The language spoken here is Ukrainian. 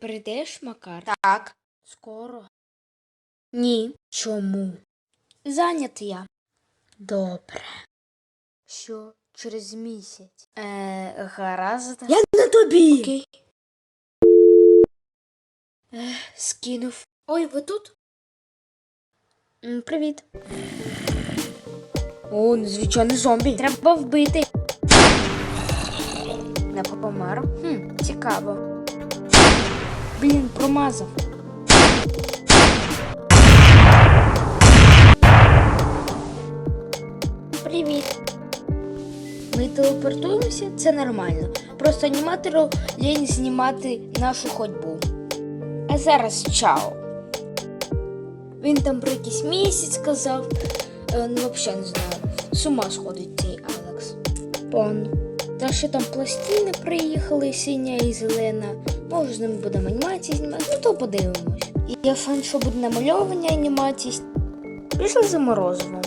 Прийдеш, Макар? Так. Скоро. Ні. Чому? Зайнятий я. Добре. Що через місяць? Е, гаразд. Я на тобі. Окей. Е, скинув. Ой, ви тут? М, Привіт. О, незвичайний зомбі. Треба вбити. Не помер. Хм, цікаво. Блін, промазав. Привіт. Ми телепортуємося, це нормально. Просто аніматору лінь знімати нашу ходьбу. А зараз чао. Він там про якийсь місяць сказав. Е, ну, взагалі не знаю. З ума сходить цей Алекс. Пон. Та ще там пластини приїхали, синя і зелена. Може, з ними будемо анімації знімати, ну то подивимось. І я фан, що буде намальовані анімації. Пішли за морозивом.